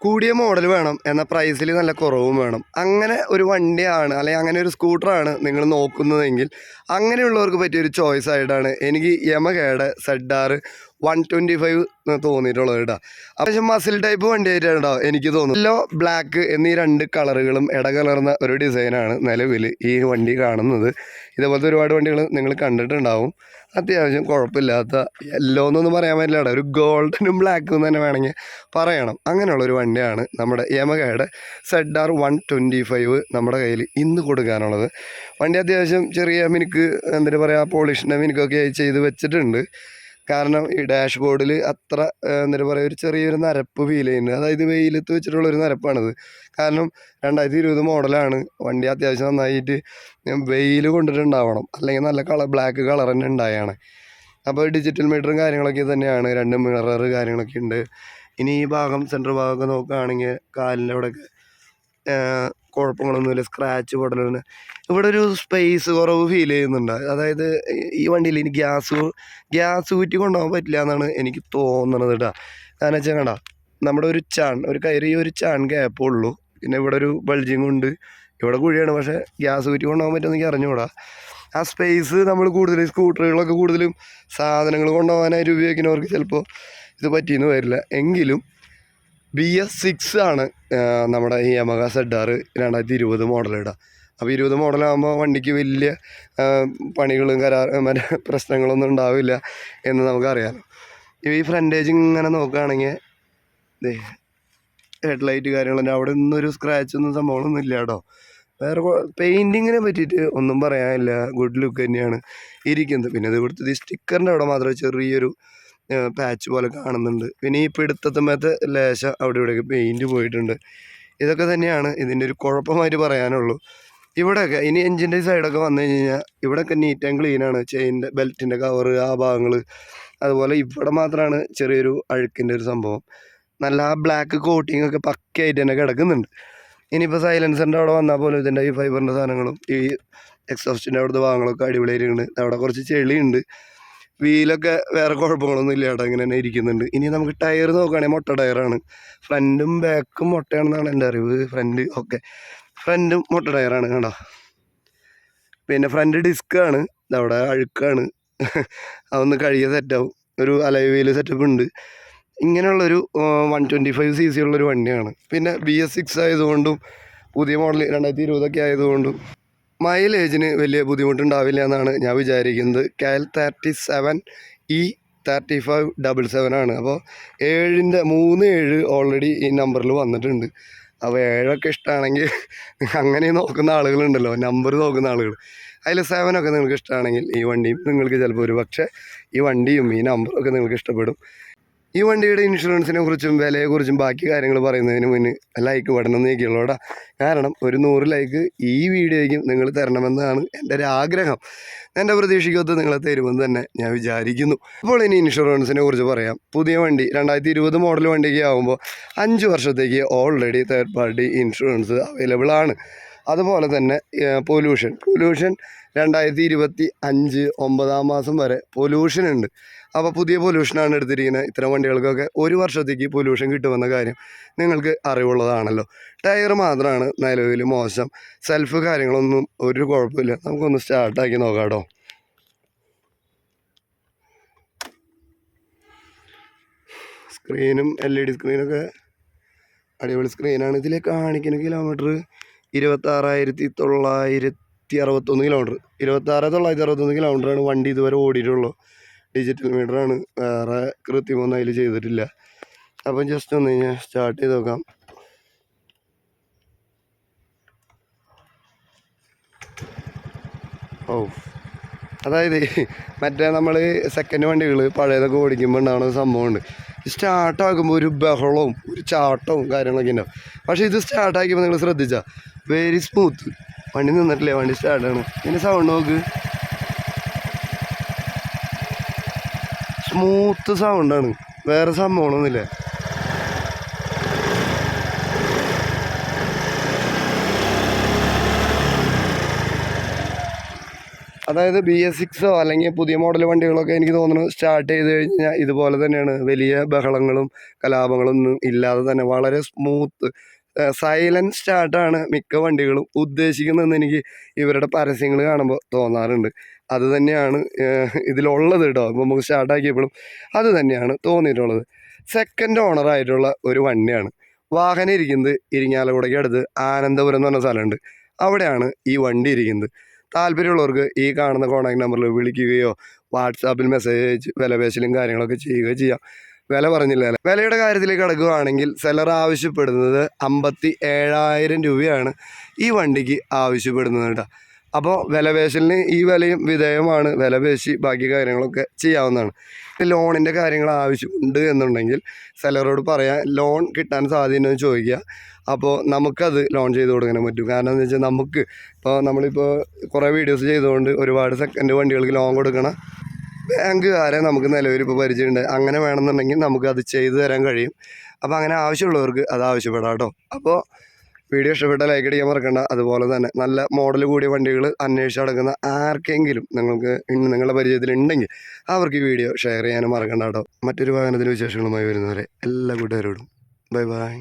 കൂടിയ മോഡൽ വേണം എന്ന പ്രൈസിൽ നല്ല കുറവും വേണം. അങ്ങനെ ഒരു വണ്ടിയാണ് അല്ലെങ്കിൽ അങ്ങനെ ഒരു സ്കൂട്ടറാണ് നിങ്ങൾ നോക്കുന്നതെങ്കിൽ അങ്ങനെയുള്ളവർക്ക് പറ്റിയൊരു ചോയ്സ് ആയിട്ടാണ് എനിക്ക് യമഹയുടെ സെഡാറ് വൺ ട്വന്റി ഫൈവ് തോന്നിയിട്ടുള്ളത് കേട്ടോ. അത്യാവശ്യം മസിൽ ടൈപ്പ് വണ്ടി ആയിട്ടാണ് കേട്ടോ എനിക്ക് തോന്നുന്നു യെല്ലോ ബ്ലാക്ക് എന്നീ രണ്ട് കളറുകളും ഇടകലർന്ന ഒരു ഡിസൈനാണ് നിലവിൽ ഈ വണ്ടി കാണുന്നത്. ഇതേപോലത്തെ ഒരുപാട് വണ്ടികൾ നിങ്ങൾ കണ്ടിട്ടുണ്ടാവും. അത്യാവശ്യം കുഴപ്പമില്ലാത്ത യെല്ലോ എന്നൊന്നും പറയാൻ പറ്റില്ല കേട്ടോ. ഒരു ഗോൾഡനും ബ്ലാക്കും തന്നെ വേണമെങ്കിൽ പറയണം. അങ്ങനെയുള്ളൊരു വണ്ടിയാണ് നമ്മുടെ യമകയുടെ Z R one twenty five നമ്മുടെ കയ്യിൽ ഇന്ന് കൊടുക്കാനുള്ളത്. വണ്ടി അത്യാവശ്യം ചെറിയ മിനുക്ക് എന്താ പറയുക പോളിഷിന്റെ മിനുക്കൊക്കെ ചെയ്ത് വെച്ചിട്ടുണ്ട്. കാരണം ഈ ഡാഷ് ബോർഡിൽ അത്ര എന്താ പറയുക ഒരു ചെറിയൊരു നരപ്പ് ഫീൽ ചെയ്യുന്നു അതായത് വെയിലത്ത് വെച്ചിട്ടുള്ള ഒരു നരപ്പാണിത്. കാരണം രണ്ടായിരത്തി ഇരുപത് മോഡലാണ്. വണ്ടി അത്യാവശ്യം നന്നായിട്ട് വെയിൽ കൊണ്ടിട്ടുണ്ടാവണം. അല്ലെങ്കിൽ നല്ല കളർ ബ്ലാക്ക് കളർ തന്നെ ഉണ്ടായാണ്. അപ്പോൾ ഡിജിറ്റൽ മീറ്ററും കാര്യങ്ങളൊക്കെ തന്നെയാണ്. രണ്ട് മിറർ കാര്യങ്ങളൊക്കെ ഉണ്ട്. ഇനി ഈ ഭാഗം സെന്റർ ഭാഗമൊക്കെ നോക്കുകയാണെങ്കിൽ കാലിന്റെ അവിടെയൊക്കെ കുഴപ്പങ്ങളൊന്നുമില്ല. സ്ക്രാച്ച് പടലൊന്നും ഇവിടെ ഒരു സ്പേസ് കുറവ് ഫീൽ ചെയ്യുന്നുണ്ട്. അതായത് ഈ- ഈ വണ്ടിയിൽ ഇനി ഗ്യാസ് ഗ്യാസ് കുറ്റി കൊണ്ടുപോകാൻ പറ്റില്ല എന്നാണ് എനിക്ക് തോന്നുന്നത് കേട്ടോ കാരണം വെച്ചാൽ കണ്ട നമ്മുടെ ഒരു ചാൺ ഒരു കയറി ഒരു ചാൺ ഗ്യാപ്പേ ഉള്ളൂ. പിന്നെ ഇവിടെ ഒരു ബൾജിങ് ഉണ്ട്. ഇവിടെ കുഴിയാണ് പക്ഷേ ഗ്യാസ് കുറ്റി കൊണ്ടുപോകാൻ പറ്റുമെന്ന് എനിക്ക് അറിഞ്ഞുകൂടാ. ആ സ്പേസ് നമ്മൾ കൂടുതൽ സ്കൂട്ടറുകളൊക്കെ കൂടുതലും സാധനങ്ങൾ കൊണ്ടുപോകാനായിട്ട് ഉപയോഗിക്കുന്നവർക്ക് ചിലപ്പോൾ ഇത് പറ്റിയെന്ന് വരില്ല. എങ്കിലും ബി എസ് സിക്സ് ആണ് നമ്മുടെ ഈ യമഹ സെഡാർ രണ്ടായിരത്തി ഇരുപത് മോഡലിടുക അപ്പോൾ ഇരുപത് മോഡലാകുമ്പോൾ വണ്ടിക്ക് വലിയ പണികളും കരാർ മറ്റേ പ്രശ്നങ്ങളൊന്നും ഉണ്ടാവില്ല എന്ന് നമുക്കറിയാം. ഈ ഫ്രണ്ടേജ് ഇങ്ങനെ നോക്കുകയാണെങ്കിൽ ദേ ഹെഡ്ലൈറ്റ് കാര്യങ്ങളുണ്ട് അവിടെ ഒന്നും ഒരു സ്ക്രാച്ച് ഒന്നും സംഭവങ്ങളൊന്നും ഇല്ല കേട്ടോ. വേറെ പെയിന്റിങ്ങിനെ പറ്റിയിട്ട് ഒന്നും പറയാനില്ല. ഗുഡ് ലുക്ക് തന്നെയാണ് ഇരിക്കുന്നത്. പിന്നെ ഇത് ഇവിടുത്തെ ഈ സ്റ്റിക്കറിന്റെ അവിടെ മാത്രമേ ചെറിയൊരു പാച്ച് പോലെ കാണുന്നുണ്ട്. പിന്നെ ഈ പിടുത്തത്തുമ്പത്തെ ലേശം അവിടെ ഇവിടെയൊക്കെ പെയിന്റ് പോയിട്ടുണ്ട്. ഇതൊക്കെ തന്നെയാണ് ഇതിന്റെ ഒരു കുഴപ്പമായിട്ട് പറയാനുള്ളൂ. ഇവിടെയൊക്കെ ഇനി എഞ്ചിന്റെ സൈഡൊക്കെ വന്നു കഴിഞ്ഞ് കഴിഞ്ഞാൽ ഇവിടെയൊക്കെ നീറ്റ് ആൻഡ് ക്ലീനാണ് ചെയിന്റെ ബെൽറ്റിന്റെ കവർ ആ ഭാഗങ്ങൾ അതുപോലെ ഇവിടെ മാത്രമാണ് ചെറിയൊരു അഴുക്കിന്റെ ഒരു സംഭവം. നല്ല ആ ബ്ലാക്ക് കോട്ടിംഗ് ഒക്കെ പക്കയായിട്ട് തന്നെ കിടക്കുന്നുണ്ട്. ഇനിയിപ്പോൾ സൈലൻസറിന്റെ അവിടെ വന്നാൽ പോലും ഇതിന്റെ ഈ ഫൈബറിന്റെ സാധനങ്ങളും ഈ എക്സോസ്റ്റിന്റെ അവിടുത്തെ ഭാഗങ്ങളൊക്കെ അടിപൊളിയായിട്ടുണ്ട് അവിടെ കുറച്ച് ചെളിയുണ്ട്. വീലൊക്കെ വേറെ കുഴപ്പങ്ങളൊന്നും ഇല്ല കേട്ടോ ഇങ്ങനെ തന്നെ ഇരിക്കുന്നുണ്ട്. ഇനി നമുക്ക് ടയർ നോക്കുകയാണെങ്കിൽ മൊട്ട ടയറാണ്. ഫ്രണ്ടും ബാക്കും മൊട്ടയാണെന്നാണ് എന്റെ അറിവ്. ഫ്രണ്ട് ഓക്കെ ഫ്രണ്ടും മൊട്ട ടയറാണ് കണ്ടോ? പിന്നെ ഫ്രണ്ട് ഡിസ്ക്കാണ് അവിടെ അഴുക്കാണ്. അതൊന്ന് കഴുകിയ സെറ്റാവും ഒരു അലൈ വീൽ സെറ്റപ്പ് ഉണ്ട്. ഇങ്ങനെയുള്ളൊരു one twenty five C C ഉള്ളൊരു വണ്ടിയാണ്. പിന്നെ ബി എസ് സിക്സ് ആയതുകൊണ്ടും പുതിയ മോഡൽ രണ്ടായിരത്തി ഇരുപതൊക്കെ ആയതുകൊണ്ടും മൈലേജിന് വലിയ ബുദ്ധിമുട്ടുണ്ടാവില്ല എന്നാണ് ഞാൻ വിചാരിക്കുന്നത്. KL thirty seven E thirty five double seven ആണ്. അപ്പോൾ ഏഴിന്റെ മൂന്ന് ഏഴ് ഓൾറെഡി ഈ നമ്പറിൽ വന്നിട്ടുണ്ട്. അപ്പോൾ ഏഴൊക്കെ ഇഷ്ടമാണെങ്കിൽ അങ്ങനെ നോക്കുന്ന ആളുകളുണ്ടല്ലോ. നമ്പർ നോക്കുന്ന ആളുകൾ. അതിൽ സെവനൊക്കെ നിങ്ങൾക്ക് ഇഷ്ടമാണെങ്കിൽ ഈ വണ്ടിയും നിങ്ങൾക്ക് ചിലപ്പോൾ ഒരു പക്ഷേ ഈ വണ്ടിയും ഈ നമ്പറൊക്കെ നിങ്ങൾക്ക് ഇഷ്ടപ്പെടും. ഈ വണ്ടിയുടെ ഇൻഷുറൻസിനെ കുറിച്ചും വിലയെക്കുറിച്ചും ബാക്കി കാര്യങ്ങൾ പറയുന്നതിന് മുന്നേ ലൈക്ക് പഠനം നീക്കിയുള്ളൂടാ കാരണം ഒരു നൂറ് ലൈക്ക് ഈ വീഡിയോയ്ക്കും നിങ്ങൾ തരണമെന്നാണ് എന്റെ ഒരു ആഗ്രഹം. എന്റെ പ്രതീക്ഷയ്ക്കൊത്ത് നിങ്ങളെ തരുമെന്ന് തന്നെ ഞാൻ വിചാരിക്കുന്നു. അപ്പോൾ ഇനി ഇൻഷുറൻസിനെ കുറിച്ച് പറയാം. പുതിയ വണ്ടി രണ്ടായിരത്തി ഇരുപത് മോഡൽ വണ്ടിക്ക് ആകുമ്പോൾ അഞ്ച് വർഷത്തേക്ക് already third party insurance available ആണ്. അതുപോലെ തന്നെ പൊല്യൂഷൻ പൊല്യൂഷൻ രണ്ടായിരത്തി ഇരുപത്തി അഞ്ച് ഒമ്പതാം മാസം വരെ പൊല്യൂഷൻ ഉണ്ട്. അപ്പോൾ പുതിയ പൊല്യൂഷനാണ് എടുത്തിരിക്കുന്നത്. ഇത്തരം വണ്ടികൾക്കൊക്കെ ഒരു വർഷത്തേക്ക് പൊല്യൂഷൻ കിട്ടുമെന്ന കാര്യം നിങ്ങൾക്ക് അറിവുള്ളതാണല്ലോ. ടയർ മാത്രമാണ് നിലവിൽ മോശം. സെൽഫ് കാര്യങ്ങളൊന്നും ഒരു കുഴപ്പമില്ല. നമുക്കൊന്ന് സ്റ്റാർട്ടാക്കി നോക്കാം കേട്ടോ സ്ക്രീനും എൽ ഇ ഡി സ്ക്രീനൊക്കെ അടിപൊളി സ്ക്രീനാണ് ഇതിൽ കാണിക്കുന്ന കിലോമീറ്റർ ഇരുപത്താറായിരത്തി തൊള്ളായിരത്തി അറുപത്തൊന്ന് കിലോമീറ്റർ ഇരുപത്താറ് തൊള്ളായിരത്തി അറുപത്തൊന്ന് കിലോമീറ്ററാണ് വണ്ടി ഇതുവരെ ഓടിയിട്ടുള്ളൂ. ഡിജിറ്റൽ മീറ്ററാണ് വേറെ കൃത്യമൊന്നും അതിൽ ചെയ്തിട്ടില്ല. അപ്പം ജസ്റ്റ് ഒന്ന് കഴിഞ്ഞാൽ സ്റ്റാർട്ട് ചെയ്ത് നോക്കാം. ഓ. അതായത് മറ്റേ നമ്മൾ സെക്കൻഡ് വണ്ടികൾ പഴയതൊക്കെ ഓടിക്കുമ്പോൾ ഉണ്ടാകുന്ന സംഭവമുണ്ട്. സ്റ്റാർട്ടാക്കുമ്പോൾ ഒരു ബഹളവും ഒരു ചാട്ടവും കാര്യങ്ങളൊക്കെ ഉണ്ടാവും. പക്ഷേ ഇത് സ്റ്റാർട്ടാക്കിയപ്പോൾ നിങ്ങൾ ശ്രദ്ധിച്ചാൽ വെരി സ്മൂത്ത് വണ്ടി നിന്നിട്ടില്ലേ? വണ്ടി സ്റ്റാർട്ടാണ് ഇതിന്റെ സൗണ്ട് നോക്ക്. സ്മൂത്ത് സൗണ്ടാണ് വേറെ സംഭവമൊന്നുമില്ല അതായത് ബി എസ് സിക്സോ അല്ലെങ്കിൽ പുതിയ മോഡൽ വണ്ടികളൊക്കെ എനിക്ക് തോന്നുന്നു സ്റ്റാർട്ട് ചെയ്ത് കഴിഞ്ഞാൽ ഇതുപോലെ തന്നെയാണ്. വലിയ ബഹളങ്ങളും കലാപങ്ങളൊന്നും ഇല്ലാതെ തന്നെ വളരെ സ്മൂത്ത് സൈലന്റ് സ്റ്റാർട്ടാണ് മിക്ക വണ്ടികളും ഉദ്ദേശിക്കുന്നതെന്ന് എനിക്ക് ഇവരുടെ പരസ്യങ്ങൾ കാണുമ്പോൾ തോന്നാറുണ്ട്. അത് തന്നെയാണ് ഇതിലുള്ളത് കേട്ടോ ഇപ്പോൾ നമുക്ക് സ്റ്റാർട്ടാക്കിയപ്പോഴും അത് തന്നെയാണ് തോന്നിയിട്ടുള്ളത്. സെക്കൻഡ് ഓണറായിട്ടുള്ള ഒരു വണ്ടിയാണ്. വാഹനം ഇരിക്കുന്നത് ഇരിങ്ങാലക്കുടയ്ക്ക് അടുത്ത് ആനന്ദപുരം എന്ന് പറഞ്ഞ സ്ഥലമുണ്ട്. അവിടെയാണ് ഈ വണ്ടി ഇരിക്കുന്നത്. താല്പര്യമുള്ളവർക്ക് ഈ കാണുന്ന കോൺടാക്ട് നമ്പറിൽ വിളിക്കുകയോ വാട്സാപ്പിൽ മെസ്സേജ് അയച്ച് വിലപേശലും കാര്യങ്ങളൊക്കെ ചെയ്യുകയോ ചെയ്യാം. വില പറഞ്ഞില്ല വില വിലയുടെ കാര്യത്തിലേക്ക് കിടക്കുകയാണെങ്കിൽ സെലർ ആവശ്യപ്പെടുന്നത് അമ്പത്തി ഏഴായിരം രൂപയാണ് ഈ വണ്ടിക്ക് ആവശ്യപ്പെടുന്നത് കേട്ടോ. അപ്പോൾ വിലപേശലിന് ഈ വിലയും വിധേയമാണ്. വിലപേശി ബാക്കി കാര്യങ്ങളൊക്കെ ചെയ്യാവുന്നതാണ്. ലോണിന്റെ കാര്യങ്ങൾ ആവശ്യമുണ്ട് എന്നുണ്ടെങ്കിൽ സെലറോട് പറയാം ലോൺ കിട്ടാൻ സാധ്യതയെന്ന് ചോദിക്കുക. അപ്പോൾ നമുക്കത് ലോൺ ചെയ്ത് കൊടുക്കാൻ പറ്റും. കാരണം എന്ന് വെച്ചാൽ നമുക്ക് ഇപ്പോൾ നമ്മളിപ്പോൾ കുറേ വീഡിയോസ് ചെയ്തുകൊണ്ട് ഒരുപാട് സെക്കൻഡ് വണ്ടികൾക്ക് ലോൺ കൊടുക്കണം. ബാങ്കുകാരെ നമുക്ക് നിലവിൽ ഇപ്പോൾ പരിചയമുണ്ട്. അങ്ങനെ വേണമെന്നുണ്ടെങ്കിൽ നമുക്ക് അത് ചെയ്തു തരാൻ കഴിയും. അപ്പോൾ അങ്ങനെ ആവശ്യമുള്ളവർക്ക് അത് ആവശ്യപ്പെടാം കേട്ടോ. അപ്പോൾ വീഡിയോ ഇഷ്ടപ്പെട്ട ലൈക്ക് അടിക്കാൻ മറക്കണ്ട. അതുപോലെ തന്നെ നല്ല മോഡൽ കൂടിയ വണ്ടികൾ അന്വേഷിച്ച് നടക്കുന്ന ആർക്കെങ്കിലും നിങ്ങൾക്ക് നിങ്ങളുടെ പരിചയത്തിലുണ്ടെങ്കിൽ അവർക്ക് ഈ വീഡിയോ ഷെയർ ചെയ്യാനും മറക്കണ്ട കേട്ടോ. മറ്റൊരു വാഹനത്തിന്റെ വിശേഷങ്ങളുമായി വരുന്നവരെ എല്ലാ കൂട്ടുകാരോടും. Bye bye